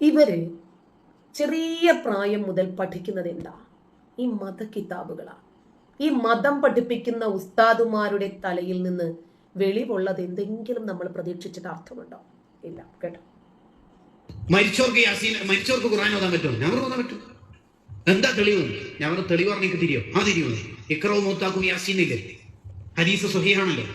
ഇവർ ചെറിയ പ്രായം മുതൽ പഠിക്കുന്നത് എന്താ? ഈ മത കിതാബുകളാണ് ഈ മതം പഠിപ്പിക്കുന്ന ഉസ്താദുമാരുടെ തലയിൽ നിന്ന് വെളിവുള്ളത് എന്തെങ്കിലും നമ്മൾ പ്രതീക്ഷിച്ചിട്ട് അർത്ഥമുണ്ടോ? ഇല്ല കേട്ടോ. മരിച്ചവർക്ക് യാസീൻ മരിച്ചവർക്ക് ഖുർആൻ ഓതാൻ പറ്റുമോ? ഞാൻ ഓതാൻ പറ്റും. എന്താ തെളിവ്? ഞാൻ തെളിവ് പറഞ്ഞേക്ക് തിരിയോ ആ തിരിയോ ഇക്രവും മൂത്താക്കും യാസീൻ ഇല്ലേ? ഹദീസ് സുഹിയാണല്ലോ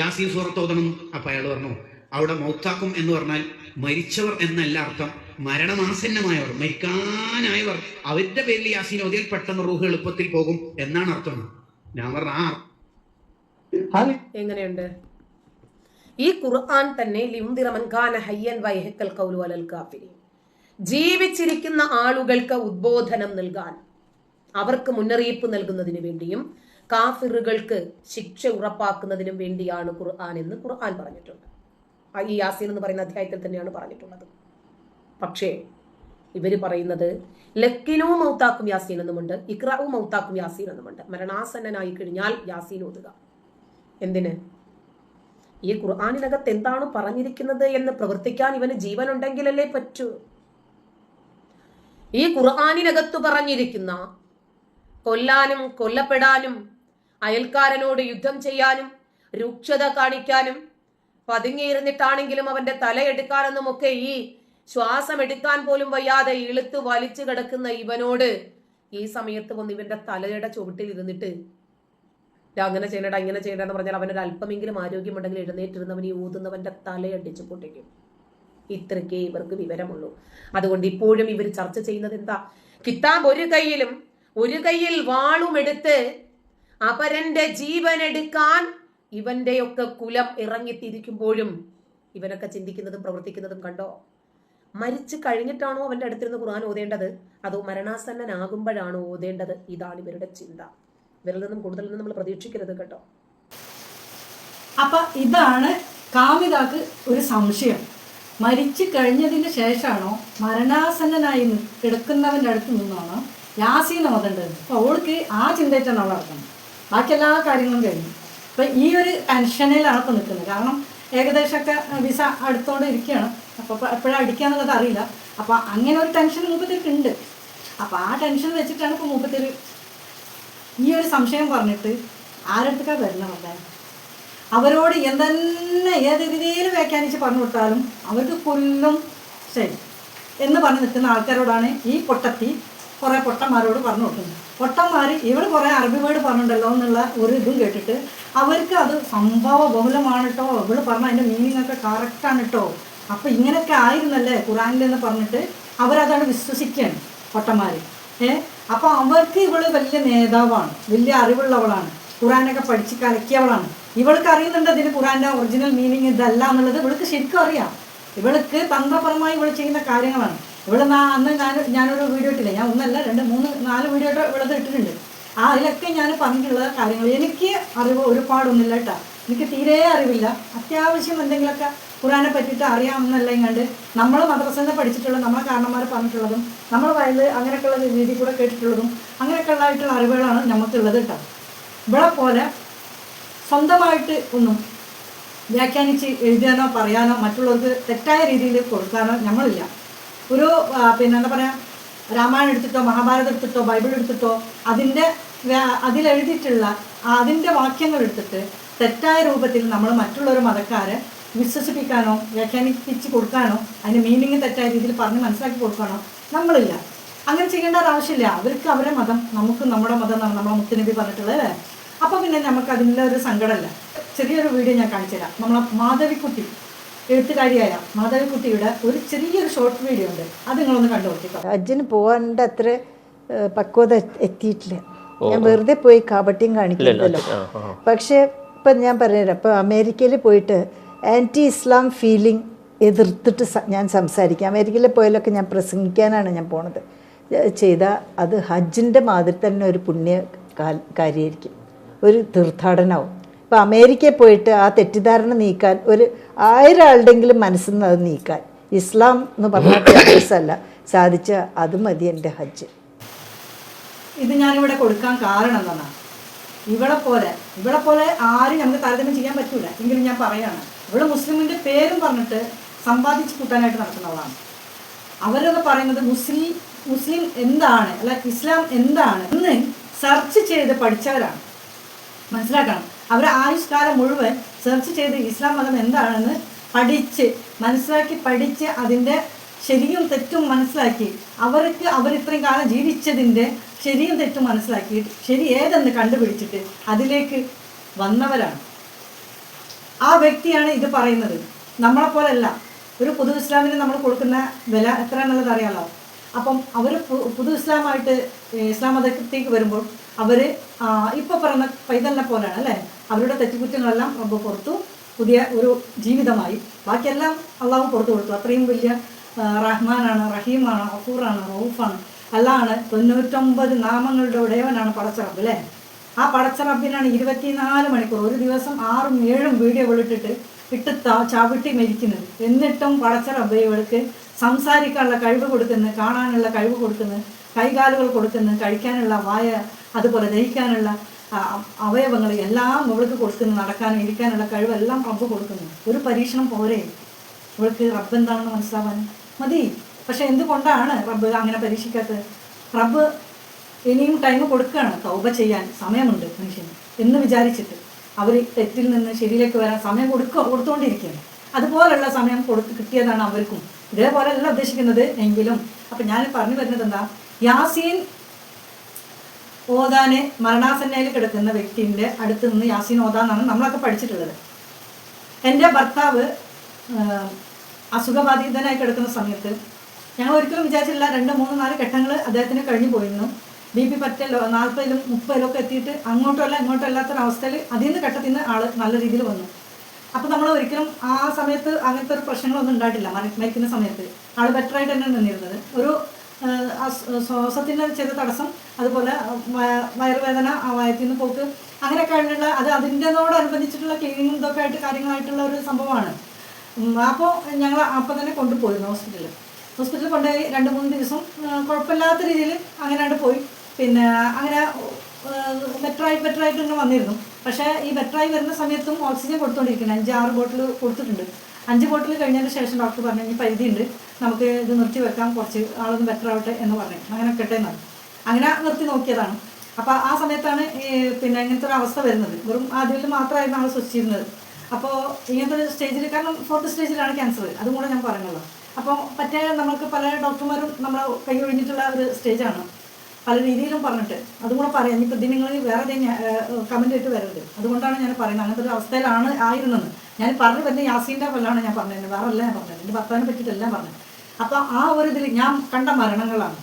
യാസീൻ സൂറത്ത് ഓതണം. അപ്പൊ അയാൾ പറഞ്ഞു അവിടെ മൗത്താക്കും എന്ന് പറഞ്ഞാൽ മരിച്ചവർ എന്നല്ല അർത്ഥം. മരണമാസന്നമായവർ മരിക്കാനായവർ അവരുടെ പേരിൽ യാസീൻ ഓതിയാൽ പെട്ടെന്ന് റൂഹ് എളുപ്പത്തിൽ പോകും എന്നാണ് അർത്ഥം. ഞാൻ പറഞ്ഞ എങ്ങനെയുണ്ട്? ഈ ഖുർആൻ തന്നെ ജീവിച്ചിരിക്കുന്ന ആളുകൾക്ക് ഉദ്ബോധനം നൽകാൻ അവർക്ക് മുന്നറിയിപ്പ് നൽകുന്നതിന് വേണ്ടിയും കാഫിറുകൾക്ക് ശിക്ഷ ഉറപ്പാക്കുന്നതിനും വേണ്ടിയാണ് ഖുർആൻ എന്ന് ഖുർആൻ പറഞ്ഞിട്ടുണ്ട്. ആ ഈ യാസീൻ എന്ന് പറയുന്ന അധ്യായത്തിൽ തന്നെയാണ് പറഞ്ഞിട്ടുള്ളത്. പക്ഷേ ഇവർ പറയുന്നത് ലക്കിനോ മൗത്താക്കും യാസീൻ എന്നുമുണ്ട് ഇക്രാവും മൗത്താക്കും യാസീൻ എന്നുമുണ്ട്. മരണാസന്നനായി കഴിഞ്ഞാൽ യാസീൻ ഓതുക. എന്തിന്? ഈ ഖുർആാനിനകത്ത് എന്താണ് പറഞ്ഞിരിക്കുന്നത് എന്ന് പ്രവർത്തിക്കാൻ ഇവന് ജീവൻ ഉണ്ടെങ്കിലല്ലേ പറ്റൂ. ഈ ഖുർആാനിനകത്ത് പറഞ്ഞിരിക്കുന്ന കൊല്ലാനും കൊല്ലപ്പെടാനും അയൽക്കാരനോട് യുദ്ധം ചെയ്യാനും രൂക്ഷത കാണിക്കാനും പതുങ്ങിയിരുന്നിട്ടാണെങ്കിലും അവന്റെ തലയെടുക്കാനെന്നും ഒക്കെ ഈ ശ്വാസം എടുക്കാൻ പോലും വയ്യാതെ ഇളുത്ത് വലിച്ചു കിടക്കുന്ന ഇവനോട് ഈ സമയത്ത് വന്ന് ഇവന്റെ തലയുടെ ചുവട്ടിൽ ഇരുന്നിട്ട് "ദാ അങ്ങനെ ചെയ്യണടാ ഇങ്ങനെ ചെയ്യണ്ട എന്ന് പറഞ്ഞാൽ അവനൊരു അല്പമെങ്കിലും ആരോഗ്യമുണ്ടെങ്കിൽ എഴുന്നേറ്റിരുന്നവൻ ഈ ഊതുന്നവന്റെ തലയടിച്ച് പൊട്ടിക്കും. ഇത്രയ്ക്കേ ഇവർക്ക് വിവരമുള്ളൂ. അതുകൊണ്ട് ഇപ്പോഴും ഇവർ ചർച്ച ചെയ്യുന്നത് എന്താ? കിതാബ് ഒരു കൈയിലും ഒരു കൈയിൽ വാളും എടുത്ത് അപരന്റെ ജീവൻ എടുക്കാൻ ഇവന്റെയൊക്കെ കുലം ഇറങ്ങിത്തിരിക്കുമ്പോഴും ഇവനൊക്കെ ചിന്തിക്കുന്നതും പ്രവർത്തിക്കുന്നതും കണ്ടോ? മരിച്ചു കഴിഞ്ഞിട്ടാണോ അവന്റെ അടുത്തിരുന്ന് ഖുർആൻ ഓതേണ്ടത്? അതോ മരണാസന്നനാകുമ്പോഴാണോ ഓതേണ്ടത്? ഇതാണ് ഇവരുടെ ചിന്ത. ഇവരിൽ നിന്നും കൂടുതൽ നമ്മൾ പ്രതീക്ഷിക്കരുത് കേട്ടോ. അപ്പൊ ഇതാണ് കാമിതാക്ക് ഒരു സംശയം. മരിച്ചു കഴിഞ്ഞതിന് ശേഷമാണോ മരണാസന്നനായി കിടക്കുന്നവന്റെ അടുത്ത് നിന്നാണോ യാസീൻ ഓതേണ്ടത്? അപ്പൊ അവൾക്ക് ആ ചിന്തയിട്ടാണ് അവൾ നടക്കുന്നത് ബാക്കി എല്ലാ കാര്യങ്ങളും കഴിഞ്ഞു. അപ്പൊ ഈ ഒരു ടെൻഷനിലാണ് ഇപ്പൊ നിൽക്കുന്നത്. കാരണം ഏകദേശമൊക്കെ വിസ അടുത്തോണ്ട് ഇരിക്കുകയാണ്. അപ്പോൾ എപ്പോഴാണ് അടിക്കാന്നുള്ളത് അറിയില്ല. അപ്പോൾ അങ്ങനെ ഒരു ടെൻഷൻ മൂപ്പത്തിരിക്ക് ഉണ്ട്. അപ്പോൾ ആ ടെൻഷൻ വെച്ചിട്ടാണ് ഇപ്പോൾ മൂപ്പത്തിരി ഈ ഒരു സംശയം പറഞ്ഞിട്ട് ആരടുത്തേക്കാണ് വരുന്നത് അവരോട് എന്തെന്നെ ഏത് രീതിയിൽ വ്യാഖ്യാനിച്ച് പറഞ്ഞു കൊടുത്താലും അവർക്ക് കൊല്ലും ശരി എന്ന് പറഞ്ഞ് നിൽക്കുന്ന ആൾക്കാരോടാണ് ഈ പൊട്ടത്തി കുറേ പൊട്ടന്മാരോട് പറഞ്ഞു കൊടുക്കുന്നു. പൊട്ടന്മാർ ഇവൾ കുറേ അറബി വേർഡ് പറഞ്ഞിട്ടുണ്ടല്ലോ എന്നുള്ള ഒരു ഇതും കേട്ടിട്ട് അവർക്ക് അത് സംഭവ ബഹുലമാണ് കേട്ടോ ഇവൾ പറഞ്ഞ അതിന്റെ മീനിങ് ഒക്കെ കറക്റ്റാണ് കേട്ടോ അപ്പം ഇങ്ങനെയൊക്കെ ആയിരുന്നല്ലേ ഖുറാനിലെന്ന് പറഞ്ഞിട്ട് അവരതാണ് വിശ്വസിക്കുകയാണ് പൊട്ടന്മാർ ഏ? അപ്പോൾ അവർക്ക് ഇവൾ വലിയ നേതാവാണ് വലിയ അറിവുള്ളവളാണ്. ഖുറാനൊക്കെ പഠിച്ച് കലക്കിയവളാണ്. ഇവൾക്ക് അറിയുന്നുണ്ട് അതിന് ഖുറാന്റെ ഒറിജിനൽ മീനിങ് ഇതല്ല എന്നുള്ളത് ഇവൾക്ക് ശരിക്കും അറിയാം. ഇവൾക്ക് തന്ത്രപരമായി ഇവൾ ചെയ്യുന്ന കാര്യങ്ങളാണ്. ഇവിടെ അന്ന് ഞാൻ ഞാനൊരു വീഡിയോ ഇട്ടില്ല? ഞാൻ ഒന്നല്ല രണ്ട് മൂന്ന് നാല് വീഡിയോ ഇവിടെ ഇട്ടിട്ടുണ്ട്. ആ അതിലൊക്കെ ഞാൻ പറഞ്ഞിട്ടുള്ള കാര്യങ്ങൾ. എനിക്ക് അറിവ് ഒരുപാടൊന്നുമില്ല കേട്ടോ. എനിക്ക് തീരെ അറിവില്ല. അത്യാവശ്യം എന്തെങ്കിലുമൊക്കെ ഖുറാനെ പറ്റിയിട്ട് അറിയാമെന്നല്ല കണ്ട് നമ്മൾ മദ്രസയിൽ പഠിച്ചിട്ടുള്ള നമ്മളെ കാരണന്മാർ പറഞ്ഞിട്ടുള്ളതും നമ്മൾ വയൽ അങ്ങനെയൊക്കെയുള്ള രീതി കൂടെ കേട്ടിട്ടുള്ളതും അങ്ങനെയൊക്കെ ഉള്ളതായിട്ടുള്ള അറിവുകളാണ് നമുക്കുള്ളത് കേട്ടോ. ഇവിടെ പോലെ സ്വന്തമായിട്ട് ഒന്നും വ്യാഖ്യാനിച്ച് എഴുതാനോ പറയാനോ മറ്റുള്ളവർക്ക് തെറ്റായ രീതിയിൽ കൊടുക്കാനോ നമ്മളില്ല ഒരു പിന്നെ എന്താ പറയുക രാമായണം എടുത്തിട്ടോ മഹാഭാരതം എടുത്തിട്ടോ ബൈബിൾ എടുത്തിട്ടോ അതിന്റെ അതിലെഴുതിയിട്ടുള്ള അതിന്റെ വാക്യങ്ങൾ എടുത്തിട്ട് തെറ്റായ രൂപത്തിൽ നമ്മൾ മറ്റുള്ളൊരു മതക്കാരെ വിശ്വസിപ്പിക്കാനോ വ്യാഖ്യാനിപ്പിച്ച് കൊടുക്കാനോ അതിന്റെ മീനിങ് തെറ്റായ രീതിയിൽ പറഞ്ഞ് മനസ്സിലാക്കി കൊടുക്കാനോ നമ്മളില്ല. അങ്ങനെ ചെയ്യേണ്ട ആവശ്യമില്ല. അവർക്ക് അവരെ മതം നമുക്ക് നമ്മുടെ മതം എന്നാണ് നമ്മളെ മുത്തുനബി പറഞ്ഞിട്ടുള്ളത് അല്ലേ? അപ്പോൾ പിന്നെ നമുക്ക് അതിന്റെ ഒരു സങ്കടമല്ല. ചെറിയൊരു വീഡിയോ ഞാൻ കാണിച്ചു തരാം നമ്മളെ മാധവിക്കുട്ടി. എഴുത്തുകാരിയായ മാധവിക്കുട്ടിയുടെ ഒരു ചെറിയൊരു ഷോർട്ട് വീഡിയോ ഉണ്ട്. അത് നിങ്ങളൊന്ന് കണ്ടു നോക്കിക്കോ. ഹജ്ജിന് പോകാണ്ട് അത്ര പക്വത എത്തിയിട്ടില്ല. ഞാൻ വെറുതെ പോയി കാപട്യം കാണിക്കില്ലല്ലോ പക്ഷേ ഇപ്പം ഞാൻ പറഞ്ഞുതരാം. അപ്പൊ അമേരിക്കയിൽ പോയിട്ട് ആന്റി ഇസ്ലാം ഫീലിംഗ് എതിർത്തിട്ട് ഞാൻ സംസാരിക്കാം. അമേരിക്കയിൽ പോയാലൊക്കെ ഞാൻ പ്രസംഗിക്കാനാണ് ഞാൻ പോണത്. ചെയ്ത അത് ഹജ്ജിന്റെ മാതിരി തന്നെ ഒരു പുണ്യ കാര്യമായിരിക്കും ഒരു തീർത്ഥാടനമാവും ഇപ്പോൾ അമേരിക്കയിൽ പോയിട്ട് ആ തെറ്റിദ്ധാരണ നീക്കാൻ ഒരു ആയിരം ആളുടെങ്കിലും മനസ്സിൽ നിന്ന് അത് നീക്കാൻ. ഇസ്ലാം എന്ന് പറഞ്ഞാൽ ടീച്ചേഴ്സല്ല സാധിച്ച അത് മതി എന്റെ ഹജ്ജ്. ഇത് ഞാനിവിടെ കൊടുക്കാൻ കാരണം എന്താണ്? ഇവിടെ പോലെ ഇവിടെ പോലെ ആരും നമുക്ക് താരതമ്യം ചെയ്യാൻ പറ്റൂല. എങ്കിലും ഞാൻ പറയാണ് ഇവിടെ മുസ്ലിമിന്റെ പേരും പറഞ്ഞിട്ട് സമ്പാദിച്ച് കൂട്ടാനായിട്ട് നടക്കുന്നവളാണ്. അവരൊക്കെ പറയുന്നത് മുസ്ലിം മുസ്ലിം എന്താണ് അല്ല ഇസ്ലാം എന്താണ് എന്ന് സെർച്ച് ചെയ്ത് പഠിച്ചവരാണ്. മനസ്സിലാക്കണം. അവർ ആയുഷ്കാലം മുഴുവൻ സെർച്ച് ചെയ്ത് ഇസ്ലാം മതം എന്താണെന്ന് പഠിച്ച് മനസ്സിലാക്കി പഠിച്ച് അതിന്റെ ശരിയും തെറ്റും മനസ്സിലാക്കി. അവർക്ക് അവർ ഇത്രയും കാലം ജീവിച്ചതിന്റെ ശരിയും തെറ്റും മനസ്സിലാക്കി. ശരി ഏതെന്ന് കണ്ടുപിടിച്ചിട്ട് അതിലേക്ക് വന്നവരാണ്. ആ വ്യക്തിയാണ് ഇത് പറയുന്നത്. നമ്മളെപ്പോലല്ല. ഒരു പുതു ഇസ്ലാമിന് നമ്മൾ കൊടുക്കുന്ന വില എത്രയാണെന്നുള്ളത് അറിയാമല്ലോ അപ്പം അവർ പുതു ഇസ്ലാമായിട്ട് ഇസ്ലാം മതത്തേക്ക് വരുമ്പോൾ അവർ ഇപ്പോൾ പറയുന്ന പൈതലിനെ പോലെയാണ് അല്ലേ? അവരുടെ തെറ്റുകുറ്റങ്ങളെല്ലാം റബ്ബ് പുറത്തു പുതിയ ഒരു ജീവിതമായി. ബാക്കിയെല്ലാം അള്ളാഹു പുറത്തു കൊടുത്തു. അത്രയും വലിയ റഹ്മാനാണ് റഹീമാണ് അഫൂറാണ് റൌഫാണ്. അല്ലാണ് തൊണ്ണൂറ്റൊമ്പത് നാമങ്ങളുടെ ഉടയവനാണ് പടച്ചറബ് അല്ലേ? ആ പടച്ചറബിനാണ് ഇരുപത്തിനാല് മണിക്കൂർ ഒരു ദിവസം ആറും ഏഴും വീഡിയോ വിളിട്ടിട്ട് ഇട്ട് ചവിട്ടി മരിക്കുന്നത്. എന്നിട്ടും പടച്ച റബ്ബ് ഇവൾക്ക് സംസാരിക്കാനുള്ള കഴിവ് കൊടുക്കുന്നു കാണാനുള്ള കഴിവ് കൊടുക്കുന്നു കൈകാലുകൾ കൊടുക്കുന്നു കഴിക്കാനുള്ള വായ അതുപോലെ ദഹിക്കാനുള്ള അവയവങ്ങൾ എല്ലാം അവൾക്ക് കൊടുക്കുന്നു. നടക്കാനും ഇരിക്കാനുള്ള കഴിവെല്ലാം റബ്ബ് കൊടുക്കുന്നു. ഒരു പരീക്ഷണം പോരെ. അവൾക്ക് റബ്ബ് എന്താണെന്ന് മനസ്സിലാവാൻ? മതി. പക്ഷെ എന്തുകൊണ്ടാണ് റബ്ബ് അങ്ങനെ പരീക്ഷിക്കാത്തത്? റബ്ബ് ഇനിയും ടൈം കൊടുക്കുകയാണ്. തൗബ ചെയ്യാൻ സമയമുണ്ട് മനുഷ്യന് എന്ന് വിചാരിച്ചിട്ട്. അവർ തെറ്റിൽ നിന്ന് ശരിയിലേക്ക് വരാൻ സമയം കൊടുക്കുക കൊടുത്തുകൊണ്ടിരിക്കുകയാണ് അതുപോലുള്ള സമയം കൊടുത്ത് കിട്ടിയതാണ് അവർക്കും. ഇതേപോലെയല്ല ഉദ്ദേശിക്കുന്നത്. എങ്കിലും അപ്പം ഞാൻ പറഞ്ഞു വരുന്നത് എന്താ? യാസീൻ ഓതാന് മരണാസന്നയിൽ കിടക്കുന്ന വ്യക്തിന്റെ അടുത്ത് നിന്ന് യാസീൻ ഓതാന്നാണ് നമ്മളൊക്കെ പഠിച്ചിട്ടുള്ളത്. എന്റെ ഭർത്താവ് അസുഖബാധിതനായി കിടക്കുന്ന സമയത്ത് ഞങ്ങൾ ഒരിക്കലും വിചാരിച്ചില്ല രണ്ട് മൂന്ന് നാല് ഘട്ടങ്ങൾ അദ്ദേഹത്തിന് കഴിഞ്ഞു പോയിരുന്നു. ബി പി പറ്റലോ നാൽപ്പതിലും മുപ്പതിലും ഒക്കെ എത്തിയിട്ട് അങ്ങോട്ടുമല്ല ഇങ്ങോട്ടും അല്ലാത്തൊരവസ്ഥയിൽ അതിൽ നിന്ന് ഘട്ടത്തിൽ നിന്ന് ആൾ നല്ല രീതിയിൽ വന്നു. അപ്പോൾ നമ്മൾ ഒരിക്കലും ആ സമയത്ത് അങ്ങനത്തെ ഒരു പ്രശ്നങ്ങളൊന്നും ഉണ്ടായിട്ടില്ല മരിക്കുന്ന സമയത്ത്. ആൾ ബെറ്ററായിട്ട് തന്നെ നിന്നിരുന്നത്. ഒരു ശ്വാസത്തിന്റെ ചെറിയ തടസ്സം അതുപോലെ വയറുവേദന വയറ്റിൽ നിന്ന് പോക്ക് അങ്ങനെയൊക്കെ ആയിട്ടുള്ള അത് അതിന്റെതോടനുബന്ധിച്ചിട്ടുള്ള ക്ലീനിങ്ങും ഇതൊക്കെ ആയിട്ട് കാര്യങ്ങളായിട്ടുള്ള ഒരു സംഭവമാണ്. അപ്പോൾ ഞങ്ങൾ അപ്പം തന്നെ കൊണ്ടുപോയിരുന്നു ഹോസ്പിറ്റലിൽ. ഹോസ്പിറ്റലിൽ കൊണ്ടുപോയി രണ്ട് മൂന്ന് ദിവസം കുഴപ്പമില്ലാത്ത രീതിയിൽ അങ്ങനെയാണ്ട് പോയി. പിന്നെ അങ്ങനെ ബെറ്ററായി ബെറ്ററായിട്ട് തന്നെ വന്നിരുന്നു. പക്ഷേ ഈ ബെറ്ററായി വരുന്ന സമയത്തും ഓക്സിജൻ കൊടുത്തുകൊണ്ടിരിക്കുന്നത് അഞ്ച് ആറ് ബോട്ടിൽ കൊടുത്തിട്ടുണ്ട്. അഞ്ച് ബോട്ടിൽ കഴിഞ്ഞതിന് ശേഷം ഡോക്ടർ പറഞ്ഞു ഇനി പരിധിയുണ്ട്. നമുക്ക് ഇത് നിർത്തി വെക്കാം. കുറച്ച് ആളൊന്ന് ബെറ്റർ ആവട്ടെ എന്ന് പറഞ്ഞു. അങ്ങനെ കെട്ടെ എന്നാണ് അങ്ങനെ നിർത്തി നോക്കിയതാണ്. അപ്പോൾ ആ സമയത്താണ് പിന്നെ ഇങ്ങനത്തെ ഒരു അവസ്ഥ വരുന്നത്. വെറും ആദ്യത്തിൽ മാത്രമായിരുന്നു ആൾ സൂക്ഷിച്ചിരുന്നത്. അപ്പോൾ ഇങ്ങനത്തെ ഒരു സ്റ്റേജിൽ കാരണം ഫോർത്ത് സ്റ്റേജിലാണ് ക്യാൻസർ അതും കൂടെ ഞാൻ പറഞ്ഞല്ലോ. അപ്പോൾ പറ്റേ നമുക്ക് പല ഡോക്ടർമാരും നമ്മളെ കൈ ഒഴിഞ്ഞിട്ടുള്ള ഒരു സ്റ്റേജാണ് പല രീതിയിലും പറഞ്ഞിട്ട്. അതും കൂടെ പറയാം. ഇനിയിപ്പോൾ ഇതിന് നിങ്ങൾ വേറെ കമന്റ് ഇട്ട് വരരുത്. അതുകൊണ്ടാണ് ഞാൻ പറയുന്നത്. അങ്ങനത്തെ ഒരു അവസ്ഥയിലാണ് ആയിരുന്നത്. ഞാൻ പറഞ്ഞു വരുന്ന യാസീന്റെ കൊല്ലാണ് ഞാൻ പറഞ്ഞത് വേറെ അല്ല ഞാൻ പറഞ്ഞത് എന്റെ ഭർത്താവിനെ പറ്റിയിട്ടെല്ലാം പറഞ്ഞത്. അപ്പോൾ ആ ഒരു ഇതിൽ ഞാൻ കണ്ട മരണങ്ങളാണ്.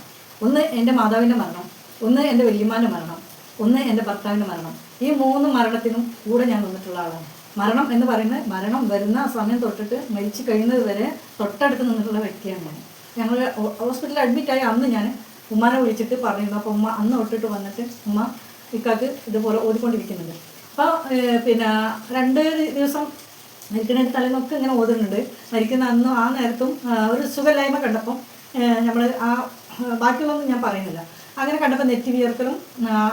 ഒന്ന് എന്റെ മാതാവിന്റെ മരണം ഒന്ന് എന്റെ വല്യമ്മാന്റെ മരണം ഒന്ന് എന്റെ ഭർത്താവിന്റെ മരണം. ഈ മൂന്ന് മരണത്തിനും കൂടെ ഞാൻ നിന്നിട്ടുള്ള ആളാണ്. മരണം എന്ന് പറയുന്നത് മരണം വരുന്ന സമയം തൊട്ടിട്ട് മരിച്ചു കഴിയുന്നത് വരെ തൊട്ടടുത്ത് നിന്നിട്ടുള്ള വ്യക്തിയാണ് ഞാൻ. ഞങ്ങൾ ഹോസ്പിറ്റലിൽ അഡ്മിറ്റായി അന്ന് ഞാൻ ഉമ്മാനെ വിളിച്ചിട്ട് പറഞ്ഞിരുന്നു. അപ്പോൾ ഉമ്മ അന്ന് തൊട്ടിട്ട് വന്നിട്ട് ഉമ്മ ഇക്കാക്ക് ഇതുപോലെ ഓടിക്കൊണ്ടിരിക്കുന്നുണ്ട്. അപ്പോൾ പിന്നെ രണ്ട് ദിവസം മരിക്കുന്ന തലേന്നൊക്കെ ഇങ്ങനെ ഓതുന്നുണ്ട് മരിക്കുന്ന അന്നും ആ നേരത്തും ഒരു സുഖമില്ലായ്മ കണ്ടപ്പം നമ്മൾ ആ ബാക്കിയുള്ളതൊന്നും ഞാൻ പറയുന്നില്ല. അങ്ങനെ കണ്ടപ്പോൾ നെറ്റി വിയർക്കലും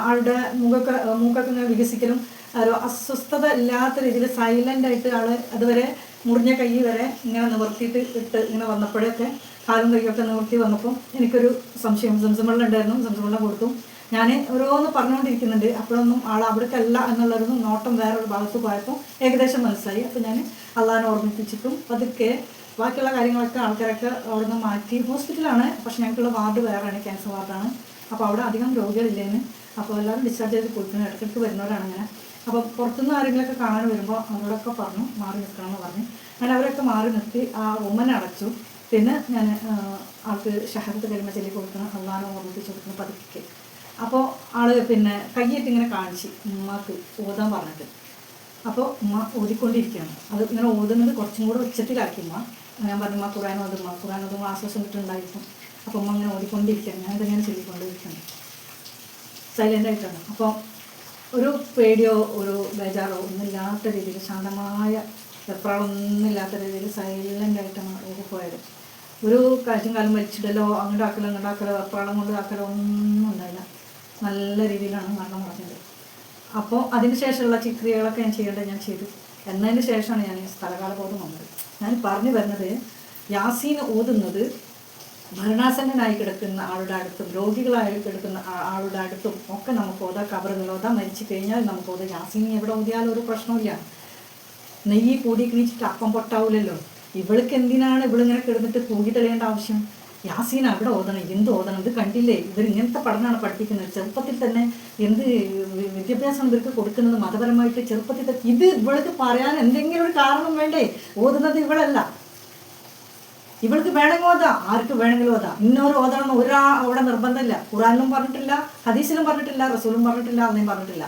ആളുടെ മുഖമൊക്കെ മൂക്കൊക്കെ ഇങ്ങനെ വികസിക്കലും ഒരു അസ്വസ്ഥത ഇല്ലാത്ത രീതിയിൽ സൈലന്റ് ആയിട്ട് ആൾ അതുവരെ മുറിഞ്ഞ കൈ വരെ ഇങ്ങനെ നിവർത്തിയിട്ട് ഇട്ട് ഇങ്ങനെ വന്നപ്പോഴൊക്കെ കാലും കൈയൊക്കെ നിവർത്തി വന്നപ്പോൾ എനിക്കൊരു സംശയം. സംസമ്മളിലുണ്ടായിരുന്നു സംസമെള്ളം കൊടുത്തു. ഞാൻ ഓരോന്ന് പറഞ്ഞുകൊണ്ടിരിക്കുന്നുണ്ട് അപ്പോഴൊന്നും ആൾ അവിടേക്കല്ല എന്നുള്ളതൊന്നും നോട്ടം വേറൊരു ഭാഗത്ത് പോയപ്പോൾ ഏകദേശം മനസ്സിലായി. അപ്പോൾ ഞാൻ അള്ളാഹാനെ ഓർമ്മിപ്പിച്ചിട്ടും പതുക്കെ ബാക്കിയുള്ള കാര്യങ്ങളൊക്കെ ആൾക്കാരൊക്കെ അവിടെ നിന്ന് മാറ്റി ഹോസ്പിറ്റലാണ്. പക്ഷെ ഞങ്ങൾക്കുള്ള വാർഡ് വേറെയാണ് ക്യാൻസർ വാർഡാണ്. അപ്പോൾ അവിടെ അധികം രോഗികളില്ലേന്ന്. അപ്പോൾ എല്ലാവരും ഡിസ്ചാർജ് ചെയ്ത് പോയിട്ടുണ്ട് ഇടയ്ക്കിടയ്ക്ക് വരുന്നവരാണ് അങ്ങനെ അപ്പോൾ പുറത്തുനിന്ന് ആരെങ്കിലുമൊക്കെ കാണാൻ വരുമ്പോൾ അവരോടൊക്കെ പറഞ്ഞു മാറി നിൽക്കണമെന്ന് പറഞ്ഞു. അങ്ങനെ അവരൊക്കെ മാറി നിർത്തി. ആ ഉമ്മനെ അടച്ചു. പിന്നെ ഞാൻ ആൾക്ക് ഷഹദത്ത് കരിമ ചൊല്ലി കൊടുക്കണം. അള്ളാഹാനെ ഓർമ്മിപ്പിച്ച് കൊടുക്കണം പതുക്കെ. അപ്പോൾ ആൾ പിന്നെ കയ്യിട്ട് ഇങ്ങനെ കാണിച്ച് ഉമ്മാക്ക് ഓതാൻ പറഞ്ഞിട്ട്. അപ്പോൾ ഉമ്മ ഓതിക്കൊണ്ടിരിക്കുകയാണ് അത് ഇങ്ങനെ ഓതുന്നത് കുറച്ചും കൂടെ ഉച്ചത്തിലാക്കി ഉമ്മ. ഞാൻ പറഞ്ഞു ഉമ്മ ഖുറാൻ ഓതുമ്മ ഖുറാൻ ഓതുമ്പോൾ ആശ്വാസം കിട്ടുന്നുണ്ടായിരിക്കും. അപ്പോൾ ഉമ്മ ഇങ്ങനെ ഓതിക്കൊണ്ടിരിക്കുകയാണ് ഞാൻ ഇങ്ങനെ ചൊല്ലിക്കൊണ്ടിരിക്കുകയാണ്. സൈലന്റ് ആയിട്ടാണ്. അപ്പോൾ ഒരു പേടിയോ ഒരു ബേജാറോ ഒന്നുമില്ലാത്ത രീതിയിൽ ശാന്തമായ വെപ്രാളൊന്നുമില്ലാത്ത രീതിയിൽ സൈലന്റ് ആയിട്ടാണ് റൂഹ് പോയത്. ഒരു കാറ്റും കാലം വലിച്ചിടലോ അങ്ങോട്ടാക്കലോ ഇങ്ങോട്ടാക്കലോ വെപ്രാളം കൊണ്ട് ആക്കലോ ഒന്നും ഉണ്ടായില്ല. നല്ല രീതിയിലാണ് മരണം പറഞ്ഞത് അപ്പോൾ അതിന് ശേഷമുള്ള ചിക്രിയകളൊക്കെ ഞാൻ ചെയ്യേണ്ടത് ഞാൻ ചെയ്തു. എന്നതിന് ശേഷമാണ് ഞാൻ സ്ഥലകാല ബോധം വന്നത്. ഞാൻ പറഞ്ഞു വരുന്നത് യാസീൻ ഓതുന്നത് ഭരണാസന്നനായി കിടക്കുന്ന ആളുടെ അടുത്തും രോഗികളായി കിടക്കുന്ന ആളുടെ അടുത്തും ഒക്കെ നമുക്ക് ഓതാ കബറുകൾ ഓതാ മരിച്ചു കഴിഞ്ഞാൽ നമുക്ക് ഓതാ. യാസീനി എവിടെ ഓതിയാലും ഒരു പ്രശ്നമില്ല നെയ്യ് കൂടി കിണിച്ചിട്ട് അപ്പം പൊട്ടാവൂലല്ലോ. ഇവൾക്ക് എന്തിനാണ് ഇവളിങ്ങനെ കിടന്നിട്ട് കൂകി തെളിയേണ്ട ആവശ്യം? യാസീൻ അവിടെ ഓതണം എന്ത് ഓതണം? ഇത് കണ്ടില്ലേ? ഇവർ ഇങ്ങനത്തെ പഠനമാണ് പഠിപ്പിക്കുന്നത്. ചെറുപ്പത്തിൽ തന്നെ എന്ത് വിദ്യാഭ്യാസം ഇവർക്ക് കൊടുക്കുന്നത് മതപരമായിട്ട് ചെറുപ്പത്തിൽ ഇത് ഇവൾക്ക് പറയാൻ എന്തെങ്കിലും ഒരു കാരണം വേണ്ടേ? ഓതുന്നത് ഇവളല്ല. ഇവൾക്ക് വേണമെങ്കിൽ ഓതാ. ആർക്ക് വേണമെങ്കിലും ഓതാ. ഇന്നൊരു ഓതണം ഒരാ അവിടെ നിർബന്ധമില്ല. ഖുറാനിലും പറഞ്ഞിട്ടില്ല ഹദീസിലും പറഞ്ഞിട്ടില്ല റസൂലും പറഞ്ഞിട്ടില്ല അന്നേം പറഞ്ഞിട്ടില്ല.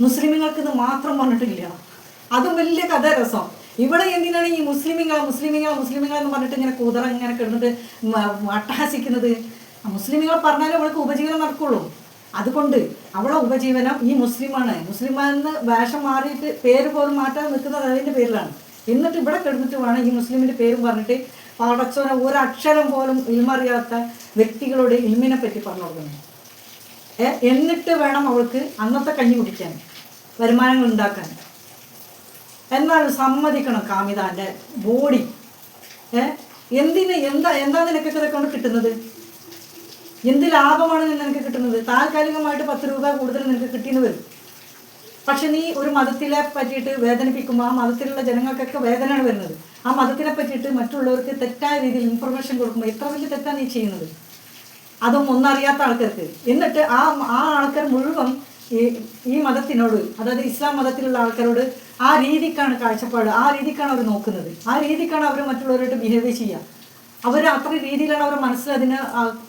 മുസ്ലിമുകൾക്ക് ഇത് മാത്രം പറഞ്ഞിട്ടില്ല. അതും വലിയ കഥ രസം ഇവിടെ എന്തിനാണ് ഈ മുസ്ലിമിങ്ങൾ മുസ്ലിമിങ്ങൾ മുസ്ലിമിങ്ങൾ എന്ന് പറഞ്ഞിട്ട് ഇങ്ങനെ കൂതറ ഇങ്ങനെ കിടന്നത് അട്ടഹസിക്കുന്നത് മുസ്ലിമികൾ പറഞ്ഞാലേ അവൾക്ക് ഉപജീവനം നടക്കുള്ളൂ. അതുകൊണ്ട് അവളെ ഉപജീവനം ഈ മുസ്ലിമാണ്. മുസ്ലിമാന്ന് വേഷം മാറിയിട്ട് പേര് പോലും മാറ്റാൻ നിൽക്കുന്നത് അതിന്റെ പേരിലാണ്. എന്നിട്ട് ഇവിടെ കിടന്നിട്ട് വേണം ഈ മുസ്ലിമിന്റെ പേരും പറഞ്ഞിട്ട് പടച്ചോനെ ഒരക്ഷരം പോലും ഇൽമറിയാത്ത വ്യക്തികളോട് ഇൽമിനെ പറ്റി പറഞ്ഞു കൊടുക്കുന്നത് എന്നിട്ട് വേണം അവൾക്ക് അന്നത്തെ കഞ്ഞി കുടിക്കാൻ വരുമാനങ്ങൾ ഉണ്ടാക്കാൻ. എന്നാൽ സമ്മതിക്കണം കാമിതാന്റെ ബോഡി ഏ? എന്തിന് എന്താ എന്താ നിനക്ക് ഇതൊക്കെ കൊണ്ട് കിട്ടുന്നത്? എന്ത് ലാഭമാണ് നിനക്ക് കിട്ടുന്നത്? താൽക്കാലികമായിട്ട് പത്ത് രൂപ കൂടുതൽ നിനക്ക് കിട്ടിയെന്ന് വരും. പക്ഷെ നീ ഒരു മതത്തിലെ പറ്റിയിട്ട് വേദനിപ്പിക്കുമ്പോൾ ആ മതത്തിലുള്ള ജനങ്ങൾക്കൊക്കെ വേദനയാണ് വരുന്നത്. ആ മതത്തിനെ പറ്റിയിട്ട് മറ്റുള്ളവർക്ക് തെറ്റായ രീതിയിൽ ഇൻഫർമേഷൻ കൊടുക്കുമ്പോൾ എത്ര വലിയ തെറ്റാണ് നീ ചെയ്യുന്നത്? അതും ഒന്നറിയാത്ത ആൾക്കാർക്ക്. എന്നിട്ട് ആ ആ ആൾക്കാർ മുഴുവൻ ഈ ഈ മതത്തിനോട് അതായത് ഇസ്ലാം മതത്തിലുള്ള ആൾക്കാരോട് ആ രീതിക്കാണ് കാഴ്ചപ്പാട് ആ രീതിക്കാണ് അവർ നോക്കുന്നത്. ആ രീതിക്കാണ് അവർ മറ്റുള്ളവരോട് ബിഹേവ് ചെയ്യുക അവർ അത്ര രീതിയിലാണ് അവർ മനസ്സിൽ അതിനെ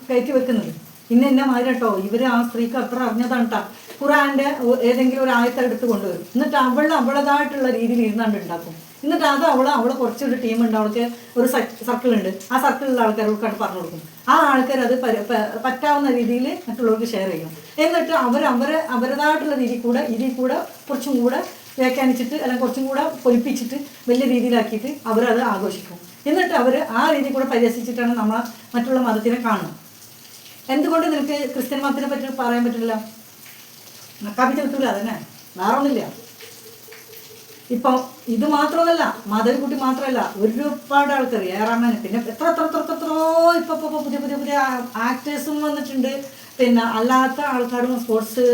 കയറ്റി വെക്കുന്നത്. ഇന്ന ഇന്ന മാതിരി കേട്ടോ ഇവർ ആ സ്ത്രീക്ക് അത്ര അറിഞ്ഞതാണ് കേട്ടോ ഖുറാന്റെ ഏതെങ്കിലും ഒരു ആയത്തെ എടുത്ത് കൊണ്ടുവരും. എന്നിട്ട് അവൾ അവളതായിട്ടുള്ള രീതിയിൽ ഇരുന്നാണ്ട് ഉണ്ടാക്കും എന്നിട്ട് അത് അവൾ അവൾ കുറച്ചൊരു ടീം ഉണ്ട്. അവൾക്ക് ഒരു സർക്കിൾ ഉണ്ട്. ആ സർക്കിളിലുള്ള ആൾക്കാർക്കാണ് പറഞ്ഞു കൊടുക്കും. ആ ആൾക്കാർ അത് പറ്റാവുന്ന രീതിയിൽ മറ്റുള്ളവർക്ക് ഷെയർ ചെയ്യും. എന്നിട്ട് അവർ അവരെ അവരുടേതായിട്ടുള്ള രീതി കൂടെ ഇതിൽ കൂടെ കുറച്ചും കൂടെ വ്യാഖ്യാനിച്ചിട്ട് അല്ലെങ്കിൽ കുറച്ചും കൂടെ പൊലിപ്പിച്ചിട്ട് വലിയ രീതിയിലാക്കിയിട്ട് അവരത് ആഘോഷിക്കും. എന്നിട്ട് അവർ ആ രീതിയിൽ കൂടെ പരിഹസിച്ചിട്ടാണ് നമ്മൾ മറ്റുള്ള മതത്തിനെ കാണുന്നത്. എന്തുകൊണ്ട് നിനക്ക് ക്രിസ്ത്യൻ മതത്തിനെ പറ്റി പറയാൻ പറ്റില്ല? നക്കാപ്പിച്ച് കിട്ടൂല അതന്നെ. വേറെ ഒന്നുമില്ല. ഇപ്പൊ ഇത് മാത്രമല്ല മാധവിക്കുട്ടി മാത്രമല്ല ഒരുപാട് ആൾക്കാർ ഏറാമനെ പിന്നെ എത്ര എത്ര എത്ര എത്ര എത്രയോ ഇപ്പൊ പുതിയ പുതിയ പുതിയ ആക്ടേഴ്സും വന്നിട്ടുണ്ട്. പിന്നെ അല്ലാത്ത ആൾക്കാരും സ്പോർട്സ്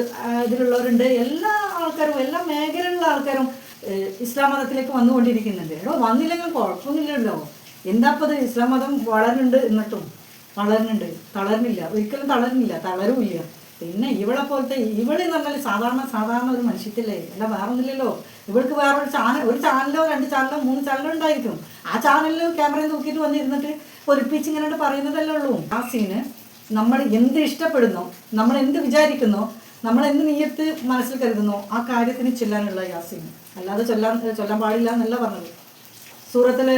ഇതിലുള്ളവരുണ്ട്. എല്ലാ ആൾക്കാരും എല്ലാ മേഖലയിലുള്ള ആൾക്കാരും ഇസ്ലാം മതത്തിലേക്ക് വന്നുകൊണ്ടിരിക്കുന്നുണ്ട്. എടോ വന്നില്ലെങ്കിലും കുഴപ്പമൊന്നുമില്ലല്ലോ. എന്താപ്പത് ഇസ്ലാം മതം വളരുന്നുണ്ട് എന്നിട്ടും. വളരുന്നുണ്ട്. തളരുന്നില്ല. ഒരിക്കലും തളരുന്നില്ല. തളരുമില്ല. പിന്നെ ഇവളെ പോലത്തെ ഇവൾ എന്ന് പറഞ്ഞാൽ സാധാരണ സാധാരണ ഒരു മനുഷ്യത്തില്ലേ അല്ല വേറെ ഒന്നുമില്ലല്ലോ ഇവൾക്ക് വേറൊരു ചാനൽ ഒരു ചാനലോ രണ്ട് ചാനലോ മൂന്ന് ചാനലോ ഉണ്ടായിരിക്കും. ആ ചാനലിൽ ക്യാമറയിൽ നോക്കിയിട്ട് വന്നിരുന്നിട്ട് ഒലിപ്പിച്ച് ഇങ്ങനെ പറയുന്നതല്ലേ ഉള്ളൂ. ആ സീന് നമ്മൾ എന്ത് ഇഷ്ടപ്പെടുന്നു നമ്മൾ എന്ത് വിചാരിക്കുന്നു നമ്മൾ എന്ത് നീയത്ത് മനസ്സിൽ കരുതുന്നു ആ കാര്യത്തിന് ചെല്ലാനുള്ള യാസീൻ. അല്ലാതെ ചൊല്ലാൻ ചൊല്ലാൻ പാടില്ല എന്നല്ല പറഞ്ഞത്. സൂറത്തിൽ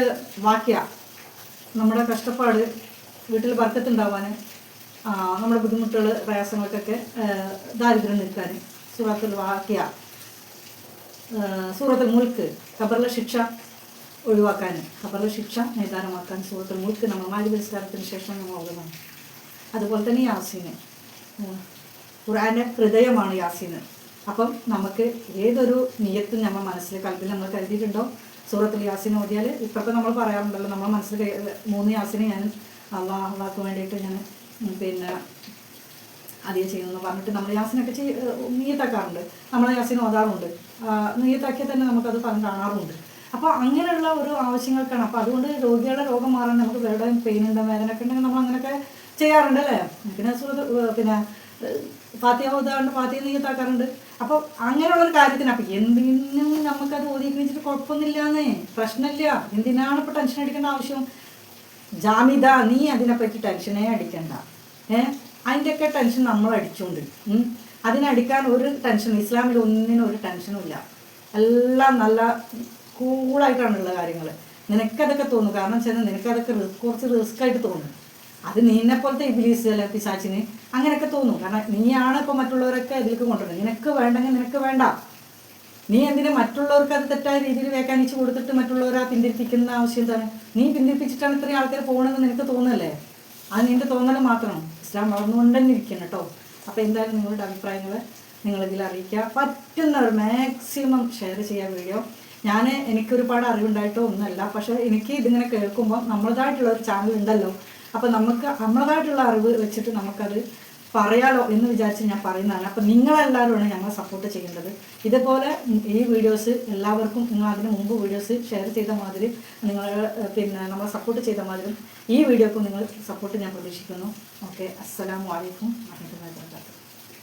വാക്യ നമ്മുടെ കഷ്ടപ്പാട് വീട്ടിൽ വർക്കത്തുണ്ടാവാൻ നമ്മുടെ ബുദ്ധിമുട്ടുകൾ പ്രയാസങ്ങൾക്കൊക്കെ ദാരിദ്ര്യം നിൽക്കാൻ സൂറത്തിൽ വാക്യ സൂറത്തിൽ മുൽക്ക് ഖബറിലെ ശിക്ഷ ഒഴിവാക്കാൻ ഖബറിലെ ശിക്ഷ നിദാനമാക്കാൻ സൂറത്തിൽ മുൽക്ക് നമ്മൾ മാലിപരിസ്കാരത്തിന് ശേഷം നമ്മൾ ഓടുന്നതാണ് അതുപോലെ തന്നെ യാസീന്. ഖുറാന്റെ ഹൃദയമാണ് യാസീന്. അപ്പം നമുക്ക് ഏതൊരു നിയത്തും നമ്മൾ മനസ്സിൽ കൽപ്പിൽ നമ്മൾ കരുതിയിട്ടുണ്ടോ? സൂറത്തിൽ യാസീൻ ഓതിയാൽ ഇപ്പോഴത്തെ നമ്മൾ പറയാറുണ്ടല്ലോ നമ്മൾ മനസ്സിൽ മൂന്ന് യാസീനെ ഞാൻ അള്ളാഹ് അള്ളാഹ്ക്ക് വേണ്ടിയിട്ട് ഞാൻ പിന്നെ അധികം ചെയ്യുന്നു പറഞ്ഞിട്ട് നമ്മൾ യാസിനൊക്കെ ചെയ് നീയത്താക്കാറുണ്ട്. നമ്മൾ യാസിന് ഓതാറുണ്ട്. നീയത്താക്കിയാൽ തന്നെ നമുക്കത് ഫലം കാണാറുണ്ട്. അപ്പോൾ അങ്ങനെയുള്ള ഒരു ആവശ്യങ്ങൾക്കാണ്. അപ്പോൾ അതുകൊണ്ട് രോഗികളുടെ രോഗം മാറാൻ നമുക്ക് വേറെ പെയിൻ ഉണ്ടോ വേദനയൊക്കെ ഉണ്ടെങ്കിൽ നമ്മൾ അങ്ങനെയൊക്കെ ചെയ്യാറുണ്ട് അല്ലേ പിന്നെ ഏഹ് പിന്നെ ഏഹ് ഫാത്തിയ നീയത്താക്കാറുണ്ട് അപ്പോൾ അങ്ങനെയുള്ള ഒരു കാര്യത്തിന് അപ്പം എന്തിനും നമുക്കത് ഒതുക്കി വെച്ചിട്ട് കുഴപ്പമൊന്നുമില്ലാന്നേ. പ്രശ്നമില്ല. എന്തിനാണ് ഇപ്പോൾ ടെൻഷൻ അടിക്കേണ്ട ആവശ്യം? ജാമിത നീ അതിനെപ്പറ്റി ടെൻഷനേ അടിക്കണ്ട. ഏ? അതിന്റെയൊക്കെ ടെൻഷൻ നമ്മൾ അടിച്ചുകൊണ്ട്. അതിനടിക്കാൻ ഒരു ടെൻഷൻ ഇസ്ലാമിൽ ഒന്നിനും ഒരു ടെൻഷനും ഇല്ല. എല്ലാം നല്ല കൂളായിട്ടാണുള്ള കാര്യങ്ങൾ നിനക്കതൊക്കെ തോന്നും. കാരണം വെച്ചാൽ നിനക്കതൊക്കെ കുറച്ച് റിസ്ക് ആയിട്ട് തോന്നും. അത് നിന്നെ പോലത്തെ ഇബിലീസ് അല്ല പിശാച്ചിന് അങ്ങനെയൊക്കെ തോന്നും. കാരണം നീയാണ് ഇപ്പോൾ മറ്റുള്ളവരൊക്കെ ഇതിലേക്ക് കൊണ്ടുവരുന്നത്. നിനക്ക് വേണ്ടെങ്കിൽ നിനക്ക് വേണ്ട. നീ എന്തിനു മറ്റുള്ളവർക്ക് അത് തെറ്റായ രീതിയിൽ വ്യാഖ്യാനിച്ച് കൊടുത്തിട്ട് മറ്റുള്ളവരെ പിന്തിരിപ്പിക്കുന്ന ആവശ്യം എന്താണ്? നീ പിന്തിരിപ്പിച്ചിട്ടാണ് ഇത്രയും ആൾക്കാർ പോകണമെന്ന് നിനക്ക് തോന്നല്ലേ അത് നിന്റെ തോന്നൽ മാത്രം. ഇസ്ലാം വളർന്നുകൊണ്ട് തന്നെ ഇരിക്കണം കേട്ടോ. അപ്പോൾ എന്തായാലും നിങ്ങളുടെ അഭിപ്രായങ്ങൾ നിങ്ങളിതിൽ അറിയിക്കുക. പറ്റുന്നവർ മാക്സിമം ഷെയർ ചെയ്യാൻ വീഡിയോ ഞാൻ എനിക്കൊരുപാട് അറിവുണ്ടായിട്ടോ ഒന്നുമല്ല. പക്ഷേ എനിക്ക് ഇതിങ്ങനെ കേൾക്കുമ്പോൾ നമ്മളതായിട്ടുള്ള ഒരു ചാനൽ ഉണ്ടല്ലോ. അപ്പോൾ നമുക്ക് നമ്മളതായിട്ടുള്ള അറിവ് വെച്ചിട്ട് നമുക്കത് പറയാലോ എന്ന് വിചാരിച്ച് ഞാൻ പറയുന്നതാണ്. അപ്പം നിങ്ങളെല്ലാവരുമാണ് ഞങ്ങളെ സപ്പോർട്ട് ചെയ്യേണ്ടത്. ഇതുപോലെ ഈ വീഡിയോസ് എല്ലാവർക്കും നിങ്ങൾ അതിന് മുമ്പ് വീഡിയോസ് ഷെയർ ചെയ്ത മാതിരി നിങ്ങൾ പിന്നെ നമ്മളെ സപ്പോർട്ട് ചെയ്ത മാതിരി ഈ വീഡിയോക്കും നിങ്ങൾ സപ്പോർട്ട് ഞാൻ പ്രതീക്ഷിക്കുന്നു. ഓക്കെ അസ്സലാമു അലൈക്കും വറഹ്മത്തുള്ളാഹി വബറകാതുഹു.